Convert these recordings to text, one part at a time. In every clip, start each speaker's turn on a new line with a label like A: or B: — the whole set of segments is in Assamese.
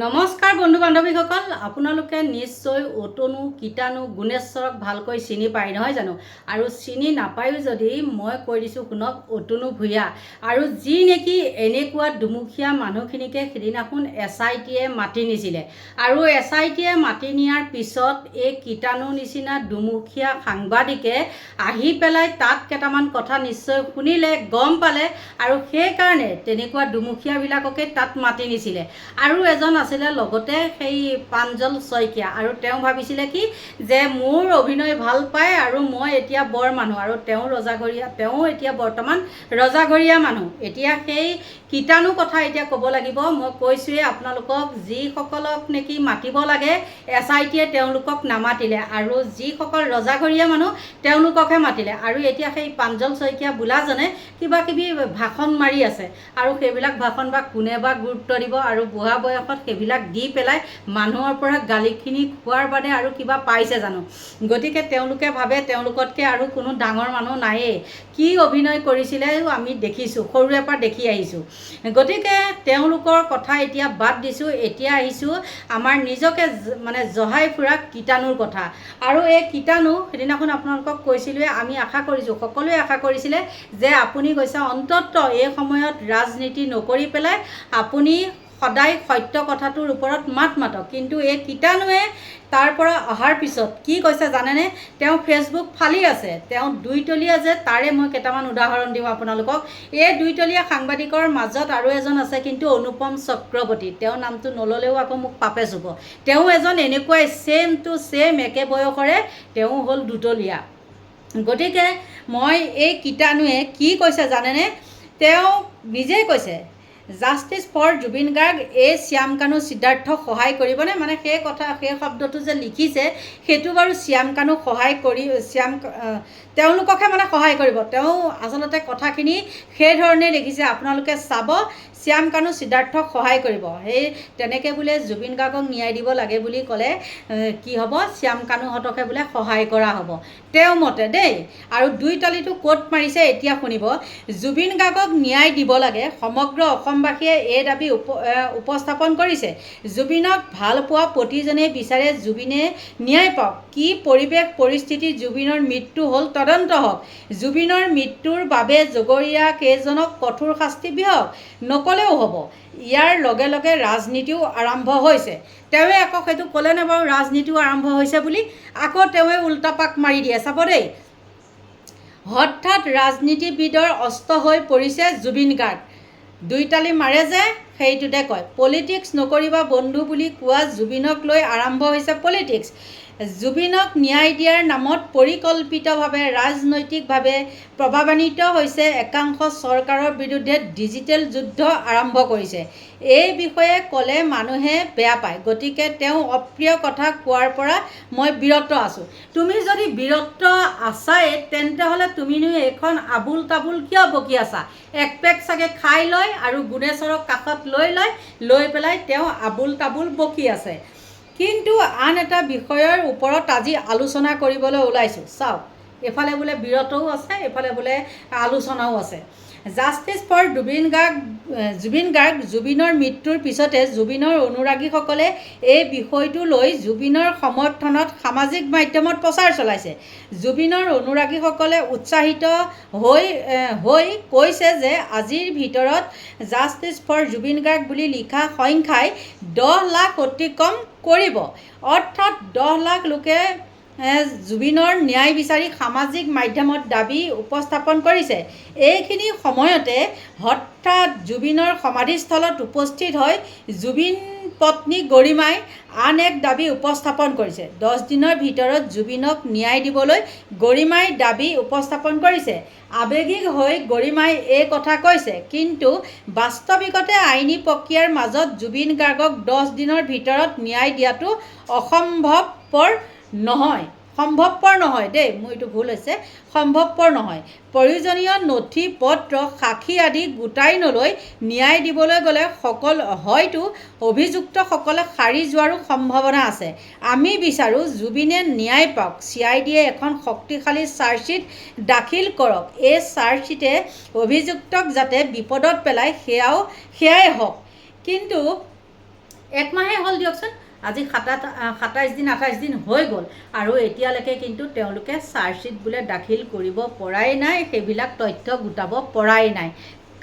A: নমস্কাৰ বন্ধু বান্ধৱীসকল, আপোনালোকে নিশ্চয় অতনু কীটাণু, গুণেশ্বৰক ভালকৈ চিনি পায়, নহয় জানো? আৰু চিনি নাপায়ো যদি মই কৈ দিছোঁ শুনক অতনু ভূঞা। আৰু যি নেকি এনেকুৱা দুমুখীয়া মানুহখিনিকে সিদিনাখন এছ আই টিয়ে মাতি নিছিলে। আৰু এছ আই টিয়ে মাতি নিয়াৰ পিছত এই কীটাণু নিচিনা দুমুখীয়া সাংবাদিকে আহি পেলাই তাত কেইটামান কথা নিশ্চয় শুনিলে, গম পালে। আৰু সেইকাৰণে তেনেকুৱা দুমুখীয়াবিলাককে তাত মাতি নিছিলে। আৰু এজন আছিলে লগতে সেই প্ৰাঞ্জল শইকীয়া। আৰু তেওঁ ভাবিছিলে কি যে মোৰ অভিনয় ভাল পায় আৰু মই এতিয়া বৰ মানুহ। আৰু তেওঁ ৰজাঘৰীয়া তেওঁ এতিয়া বৰ্তমান ৰজাঘৰীয়া মানুহ। এতিয়া সেই কীটাণু কথা এতিয়া ক'ব লাগিব। মই কৈছোঁৱেই আপোনালোকক যিসকলক নেকি মাতিব লাগে এছ আই টিয়ে তেওঁলোকক নামাতিলে। আৰু যিসকল ৰজাঘৰীয়া মানুহ তেওঁলোককহে মাতিলে। আৰু এতিয়া সেই প্ৰাঞ্জল শইকীয়া বোলাজনে কিবা কিবি ভাষণ মাৰি আছে। আৰু সেইবিলাক ভাষণ বা কোনে বা গুৰুত্ব দিব আৰু বুঢ়া বয়সত সেইবিলাক দি পেলাই মানুহৰ পৰা গালিখিনি খোৱাৰ বাদে আৰু কিবা পাইছে জানো? গতিকে তেওঁলোকে ভাবে তেওঁলোকতকৈ আৰু কোনো ডাঙৰ মানুহ নায়েই। কি অভিনয় কৰিছিলে আমি দেখিছোঁ সৰুৰে পৰা দেখি আহিছোঁ। গতিকে তেওঁলোকৰ কথা এতিয়া বাদ দিছোঁ এতিয়া আহিছোঁ আমাৰ নিজকে মানে জহাই ফুৰা কীটাণুৰ কথা। আৰু এই কীটাণু সেইদিনাখন আপোনালোকক কৈছিলোঁৱে আমি আশা কৰিছোঁ সকলোৱে আশা কৰিছিলে যে আপুনি কৈছে অন্তত এই সময়ত ৰাজনীতি নকৰি পেলাই আপুনি সদায় সত্য কথাটোৰ ওপৰত মাত মাতক কিন্তু এই কীটাণুৱে তাৰ পৰা অহাৰ পিছত কি কৈছে জানেনে? তেওঁ ফেচবুক ফালি আছে। তেওঁ দুইতলীয়া যে তাৰে মই কেইটামান উদাহৰণ দিওঁ আপোনালোকক। এই দুইতলীয়া সাংবাদিকৰ মাজত আৰু এজন আছে কিন্তু অনুপম চক্ৰৱৰ্তী। তেওঁৰ নামটো নল'লেও আকৌ মোক পাপে চুব তেওঁ এজন এনেকুৱাই ছেম টু ছেম একে বয়সৰে তেওঁ হ'ল দুতলীয়া। গতিকে মই এই কীটাণুৱে কি কৈছে জানেনে? তেওঁ নিজেই কৈছে জাষ্টিছ ফৰ জুবিন গাৰ্গ এই শ্যাম কানু সিদ্ধাৰ্থক সহায় কৰিবনে? মানে সেই কথা, সেই শব্দটো যে লিখিছে, সেইটো বাৰু শ্যাম কানুক সহায় কৰি শ্যাম তেওঁলোককহে মানে সহায় কৰিব। তেওঁ আচলতে কথাখিনি সেইধৰণে লিখিছে। আপোনালোকে চাব শ্যাম কানু সিদ্ধাৰ্থক সহায় কৰিব। সেই তেনেকৈ বোলে জুবিন গাৰ্গক ন্যায় দিব লাগে বুলি ক'লে কি হ'ব? শ্যাম কানুহঁতকে বোলে সহায় কৰা হ'ব। তেওঁ মতে দেই আৰু দুই তালিটো ক'ত মাৰিছে এতিয়া শুনিব। জুবিন গাৰ্গক ন্যায় দিব লাগে সমগ্ৰ অসমবাসীয়ে এই দাবী উপ উপস্থাপন কৰিছে। জুবিনক ভাল পোৱা প্ৰতিজনেই বিচাৰে জুবিনে ন্যায় পাওক। কি পৰিৱেশ পৰিস্থিতিত জুবিনৰ মৃত্যু হ'ল তদন্ত হওক। জুবিনৰ মৃত্যুৰ বাবে জগৰীয়া কেইজনক কঠোৰ শাস্তি বিহক। নক'লেও হ'ব। ইয়াৰ লগে লগে ৰাজনীতিও আৰম্ভ হৈছে। তেওঁৱে আকৌ সেইটো ক'লেনে বাৰু ৰাজনীতিও আৰম্ভ হৈছে বুলি আকৌ তেওঁৱে উল্টা পাক মাৰি দিয়ে। চাব দেই। হঠাৎ ৰাজনীতিবিদৰ অস্ত হৈ পৰিছে জুবিন গাৰ্গ। দুইতালি মাৰে যে সেইটোতে কয়, পলিটিক্স নকৰিবা বন্ধু বুলি কোৱা জুবিনক লৈ আৰম্ভ হৈছে পলিটিক্স। জুবিনক ন্যায় দিয়াৰ নামত পৰিকল্পিতভাৱে, ৰাজনৈতিকভাৱে প্ৰভাৱান্বিত হৈছে একাংশ চৰকাৰৰ বিৰুদ্ধে ডিজিটেল যুদ্ধ আৰম্ভ কৰিছে। এই বিষয়ে ক'লে মানুহে বেয়া পায়। গতিকে তেওঁ অপ্ৰিয় কথা কোৱাৰ পৰা মই বিৰত আছোঁ। তুমি যদি বিৰত আছাই তেন্তে তুমিনো এইখন আবুল তাবুল কিয় বকি আছা? এক পেক চাগে খাই লয় আৰু গুণেশ্বৰক কাষত লৈ লয় লৈ পেলাই তেওঁ আবুল তাবুল বকি আছে। কিন্তু আন এটা বিষয়ৰ ওপৰত আজি আলোচনা কৰিবলৈ ওলাইছোঁ। চাওক। এইফালে বোলে বিৰতও আছে এইফালে বোলে আলোচনাও আছে। জাষ্টিছ ফৰ জুবিন গাৰ্গ জুবিন গাৰ্গ জুবিনৰ মৃত্যুৰ পিছতে জুবিনৰ অনুৰাগীসকলে এই বিষয়টো লৈ জুবিনৰ সমৰ্থনত সামাজিক মাধ্যমত প্ৰচাৰ চলাইছে। জুবিনৰ অনুৰাগীসকলে উৎসাহিত হৈ হৈ কৈছে যে আজিৰ ভিতৰত জাষ্টিছ ফৰ জুবিন গাৰ্গ বুলি লিখা সংখ্যাই দহ লাখ অতিক্ৰম কৰিব। অৰ্থাৎ দহ লাখ লোকে জুবিনৰ ন্যায় বিচাৰি সামাজিক মাধ্যমত দাবী উপস্থাপন কৰিছে। এইখিনি সময়তে হঠাৎ জুবিনৰ সমাধিস্থলত উপস্থিত হৈ জুবিন পত্নী গৰিমাই আন এক দাবী উপস্থাপন কৰিছে। দহ দিনৰ ভিতৰত জুবিনক ন্যায় দিবলৈ গৰিমাই দাবী উপস্থাপন কৰিছে। আৱেগিক হৈ গৰিমাই এই কথা কৈছে। কিন্তু বাস্তৱিকতে আইনী প্ৰক্ৰিয়াৰ মাজত জুবিন গাৰ্গক দহ দিনৰ ভিতৰত ন্যায় দিয়াটো অসম্ভৱপৰ নহয়। সম্ভৱপৰ নহয় দেই মোৰ এইটো ভুল হৈছে। সম্ভৱপৰ নহয়। প্ৰয়োজনীয় নথি পত্ৰ সাক্ষী আদি গোটাই নলৈ ন্যায় দিবলৈ গ'লে সকল হয়তো অভিযুক্তসকলে সাৰি যোৱাৰো সম্ভাৱনা আছে। আমি বিচাৰোঁ জুবিনে ন্যায় পাওক। চি আই ডিয়ে এখন শক্তিশালী চাৰ্জশ্বীট দাখিল কৰক। এই চাৰ্জশ্বীটে অভিযুক্তক যাতে বিপদত পেলায় সেয়াও সেয়াই হওক। কিন্তু একমাহে হ'ল দিয়কচোন। আজি সাতাত সাতাইছ দিন, আঠাইছ দিন হৈ গ'ল। আৰু এতিয়ালৈকে কিন্তু তেওঁলোকে চাৰ্জশ্বীট বোলে দাখিল কৰিব পৰাই নাই, সেইবিলাক তথ্য গোটাব পৰাই নাই।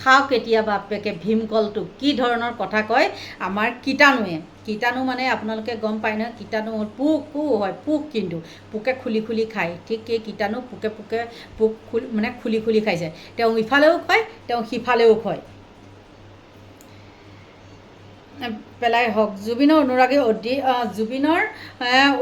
A: খাওক এতিয়া বাপেকে, ভীমকলটো। কি ধৰণৰ কথা কয় আমাৰ কীটাণুৱে। কীটাণু মানে আপোনালোকে গম পায় নহয়, কীটাণু পোক পোক হয়, পোক কিন্তু। পোকে খুলি খুলি খায়। ঠিক সেই কীটাণু পোকে পোকে পোক খুলি মানে খুলি খুলি খাইছে। তেওঁ ইফালেও খুৱায় তেওঁ সিফালেও খুৱায় পেলাই হওক। জুবিনৰ অনুৰাগী অধিক জুবিনৰ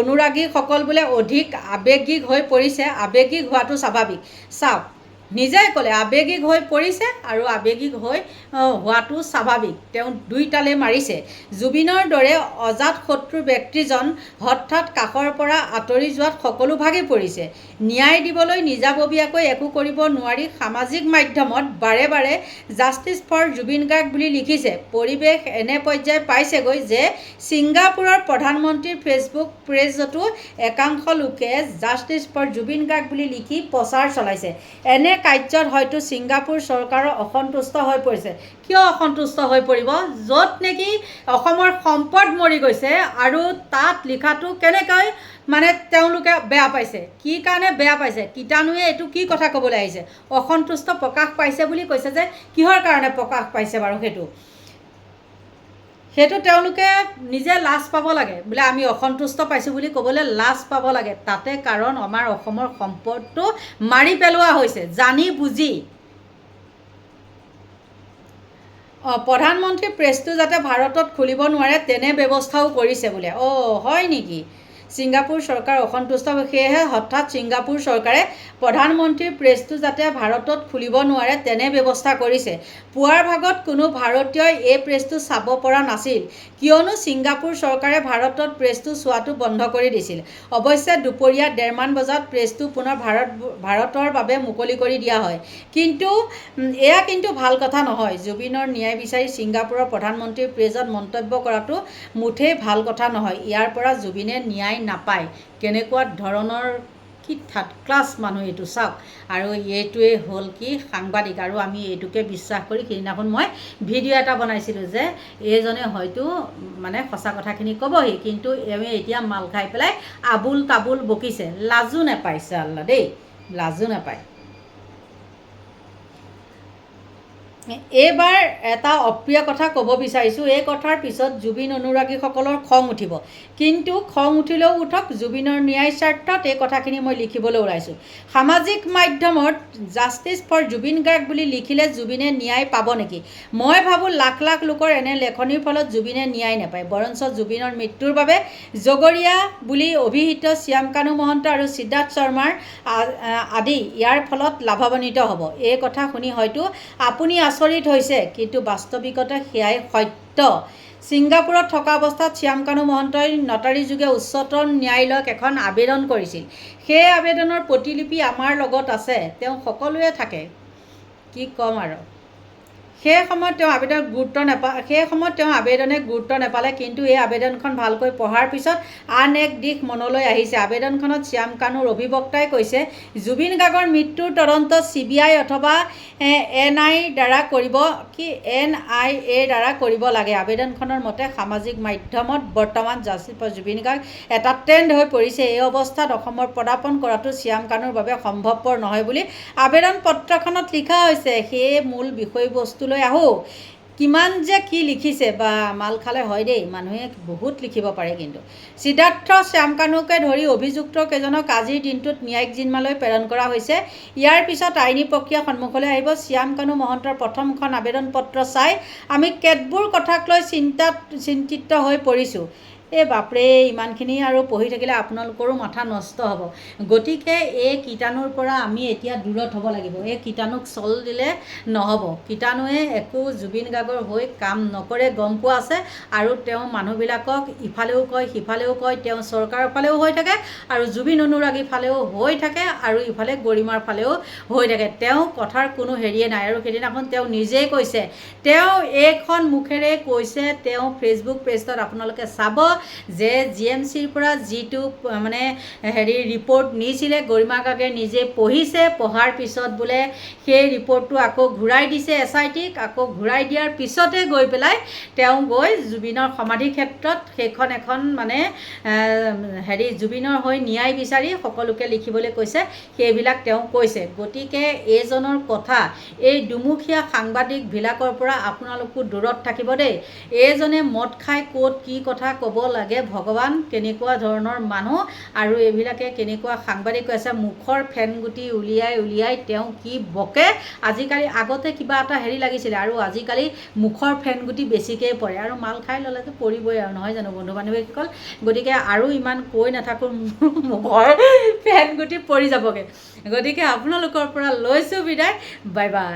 A: অনুৰাগীসকল বোলে অধিক আৱেগিক হৈ পৰিছে। আৱেগিক হোৱাটো স্বাভাৱিক। চাওক নিজে ক'লে আৱেগিক হৈ পৰিছে আৰু আৱেগিক হৈ হোৱাটো স্বাভাৱিক। তেওঁ দুইটালে মাৰিছে। জুবিনৰ দৰে অজাত শত্ৰু ব্যক্তিজন হঠাৎ কাষৰ পৰা আঁতৰি যোৱাত সকলো ভাগি পৰিছে। ন্যায় দিবলৈ নিজাববীয়াকৈ একো কৰিব নোৱাৰি সামাজিক মাধ্যমত বাৰে বাৰে জাষ্টিছ ফৰ জুবিন গাৰ্গ বুলি লিখিছে। পৰিৱেশ এনে পৰ্যায় পাইছেগৈ যে ছিংগাপুৰৰ প্ৰধানমন্ত্ৰীৰ ফেচবুক পেজতো একাংশ লোকে জাষ্টিছ ফৰ জুবিন গাৰ্গ বুলি লিখি প্ৰচাৰ চলাইছে। এনে কাৰ্যত হয়তো ছিংগাপুৰ চৰকাৰৰ অসন্তুষ্ট হৈ পৰিছে। কিয় অসন্তুষ্ট হৈ পৰিব? য'ত নেকি অসমৰ সম্পদ মৰি গৈছে আৰু তাত লিখাটো কেনেকৈ মানে তেওঁলোকে বেয়া পাইছে? কি কাৰণে বেয়া পাইছে? কীটাণুৱে এইটো কি কথা ক'বলৈ আহিছে? অসন্তুষ্ট প্ৰকাশ পাইছে বুলি কৈছে যে কিহৰ কাৰণে প্ৰকাশ পাইছে বাৰু সেইটো? সেইটো তেওঁলোকে নিজে লাজ পাব লাগে। বোলে আমি অসন্তুষ্ট পাইছোঁ বুলি ক'বলৈ লাজ পাব লাগে। তাতে কাৰণ আমাৰ অসমৰ সম্পদটো মাৰি পেলোৱা হৈছে। জানি বুজি। অঁ প্ৰধানমন্ত্ৰী প্ৰেছটো যাতে ভাৰতত খুলিব নোৱাৰে তেনে ব্যৱস্থাও কৰিছে বোলে। অঁ হয় নেকি? ছিংগাপুৰ চৰকাৰ অসন্তুষ্ট সেয়েহে হঠাৎ ছিংগাপুৰ চৰকাৰে প্ৰধানমন্ত্ৰীৰ প্ৰেছটো যাতে ভাৰতত খুলিব নোৱাৰে তেনে ব্যৱস্থা কৰিছে। পুৱাৰ ভাগত কোনো ভাৰতীয়ই এই প্ৰেছটো চাব পৰা নাছিল। কিয়নো ছিংগাপুৰ চৰকাৰে ভাৰতত প্ৰেছটো চোৱাটো বন্ধ কৰি দিছিল। অৱশ্যে, দুপৰীয়া ডেৰমান বজাত প্ৰেছটো পুনৰ ভাৰত, ভাৰতৰ বাবে মুকলি কৰি দিয়া হয়। কিন্তু এয়া কিন্তু ভালো কথা নহয়। জুবিনৰ ন্যায় বিচাৰি ছিংগাপুৰৰ প্ৰধানমন্ত্ৰীৰ প্ৰেজত মন্তব্য কৰাটো মুঠেই ভালো কথা নহয়। ইয়াৰ পৰা জুবিনে ন্যায় নাপায় কেনেকুৱা ধৰণৰ কি থাৰ্ড ক্লাছ মানুহ এইটো চাওক। আৰু এইটোৱে হ'ল কি সাংবাদিক। আৰু আমি এইটোকে বিশ্বাস কৰি সেইদিনাখন মই ভিডিঅ' এটা বনাইছিলোঁ যে এইজনে হয়তো মানে সঁচা কথাখিনি ক'বহি কিন্তু এওঁ এতিয়া মাল খাই পেলাই আবুল তাবুল বকিছে। লাজো নাপায় চাল্লা দেই লাজো নাপায়। এইবাৰ এটা অপ্ৰিয় কথা ক'ব বিচাৰিছোঁ। এই কথাৰ পিছত জুবিন অনুৰাগীসকলৰ খং উঠিব। কিন্তু খং উঠিলেও উঠক, জুবিনৰ ন্যায় স্বাৰ্থত এই কথাখিনি মই লিখিবলৈ ওলাইছোঁ। সামাজিক মাধ্যমত জাষ্টিছ ফৰ জুবিন গাৰ্গ বুলি লিখিলে জুবিনে ন্যায় পাব নেকি? মই ভাবোঁ লাখ লাখ লোকৰ এনে লেখনিৰ ফলত জুবিনে ন্যায় নাপায়। বৰঞ্চ জুবিনৰ মৃত্যুৰ বাবে জগৰীয়া বুলি অভিহিত শ্যাম কানু মহন্ত আৰু সিদ্ধাৰ্থ শৰ্মাৰ আদি ইয়াৰ ফলত লাভান্বিত হ'ব। এই কথা শুনি হয়তো আপুনি আচৰিত হৈছে কিন্তু বাস্তৱিকতে সেয়াই সত্য। ছিংগাপুৰত থকা অৱস্থাত শ্যাম কানু মহন্তই নটাৰী যোগে উচ্চতম ন্যায়ালয়ক এখন আবেদন কৰিছিল। সেই আবেদনৰ প্ৰতিলিপি আমাৰ লগত আছে তেওঁ সকলোৱে থাকে। কি ক'ম আৰু? সেই সময়ত তেওঁ আবেদন গুৰুত্ব নাপা, সেই সময়ত তেওঁ আবেদনে গুৰুত্ব নাপালে, কিন্তু এই আবেদনখন ভালকৈ পঢ়াৰ পিছত আন এক দিশ মনলৈ আহিছে। আবেদনখনত শ্যাম কানুৰ অধিবক্তাই কৈছে, জুবিন গাৰ্গৰ মৃত্যুৰ তদন্ত চি বি আই অথবা এন আইৰ দ্বাৰা কৰিব, কি এন আই এৰ দ্বাৰা কৰিব লাগে। আবেদনখনৰ মতে, সামাজিক মাধ্যমত বৰ্তমান জাষ্টিছ জুবিন গাৰ্গ এটা ট্ৰেণ্ড হৈ পৰিছে। এই অৱস্থাত অসমৰ পদাৰ্পণ কৰাটো শ্যাম কানুৰ বাবে সম্ভৱপৰ নহয় বুলি আবেদন পত্ৰখনত লিখা হৈছে। সেয়ে মূল বিষয়বস্তুলৈ আহোঁ। কিমান যে কি লিখিছে বা মাল খালে হয় দেই মানুহে বহুত লিখিব পাৰে কিন্তু। সিদ্ধাৰ্থ শ্যামকানুকে ধৰি অভিযুক্ত কেইজনক আজিৰ দিনটোত ন্যায়িক জিম্মালৈ প্ৰেৰণ কৰা হৈছে। ইয়াৰ পিছত আইনী প্ৰক্ৰিয়া সন্মুখলৈ আহিব। শ্যাম কানু মহন্তৰ প্ৰথমখন আবেদন পত্ৰ চাই আমি কেতবোৰ কথাক লৈ চিন্তাত চিন্তিত হৈ পৰিছোঁ। এই বাপৰে ইমানখিনি আৰু পঢ়ি থাকিলে আপোনালোকৰো মাথা নষ্ট হ'ব। গতিকে এই কীটাণুৰ পৰা আমি এতিয়া দূৰত হ'ব লাগিব। এই কীটাণুক চল দিলে নহ'ব। কীটাণুৱে একো জুবিন গাৰ্গৰ হৈ কাম নকৰে গম পোৱা আছে। আৰু তেওঁ মানুহবিলাকক ইফালেও কয় সিফালেও কয় তেওঁ চৰকাৰৰ ফালেও হৈ থাকে আৰু জুবিন অনুৰাগীৰ ফালেও হৈ থাকে আৰু ইফালে গৰিমাৰ ফালেও হৈ থাকে। তেওঁ কথাৰ কোনো হেৰিয়ে নাই আৰু সেইদিনাখন তেওঁ নিজেই কৈছে তেওঁ এইখন মুখেৰে কৈছে তেওঁ ফেচবুক পেজত আপোনালোকে চাব যে জি এম চিৰ পৰা যিটো মানে হেৰি ৰিপৰ্ট নিছিলে গৰিমা গাগে নিজে পঢ়িছে পঢ়াৰ পিছত বোলে সেই ৰিপৰ্টটো আকৌ ঘূৰাই দিছে এছ আই টিক আকৌ ঘূৰাই দিয়াৰ পিছতে গৈ পেলাই তেওঁ গৈ জুবিনৰ সমাধি ক্ষেত্ৰত সেইখন এখন মানে হেৰি জুবিনৰ হৈ ন্যায় বিচাৰি সকলোকে লিখিবলৈ কৈছে সেইবিলাক তেওঁ কৈছে। গতিকে এইজনৰ কথা এই দুমুখীয়া সাংবাদিকবিলাকৰ পৰা আপোনালোকো দূৰত থাকিব দেই। এইজনে মদ খাই ক'ত কি কথা ক'ব লাগে ভগৱান কেনেকুৱা ধৰণৰ মানুহ আৰু এইবিলাকে কেনেকুৱা সাংবাদিক আছে মুখৰ ফেনগুটি উলিয়াই উলিয়াই তেওঁ কি বকে। আজিকালি আগতে কিবা এটা হেৰি লাগিছিলে আৰু আজিকালি মুখৰ ফেনগুটি বেছিকৈ পৰে আৰু মাল খাই ল'লেতো পৰিবই আৰু নহয় জানো বন্ধু বান্ধৱীসকল? গতিকে আৰু ইমান কৈ নাথাকোঁ মুখৰ ফেনগুটি পৰি যাবগৈ। গতিকে আপোনালোকৰ পৰা লৈছোঁ বিদায় বাই বাই।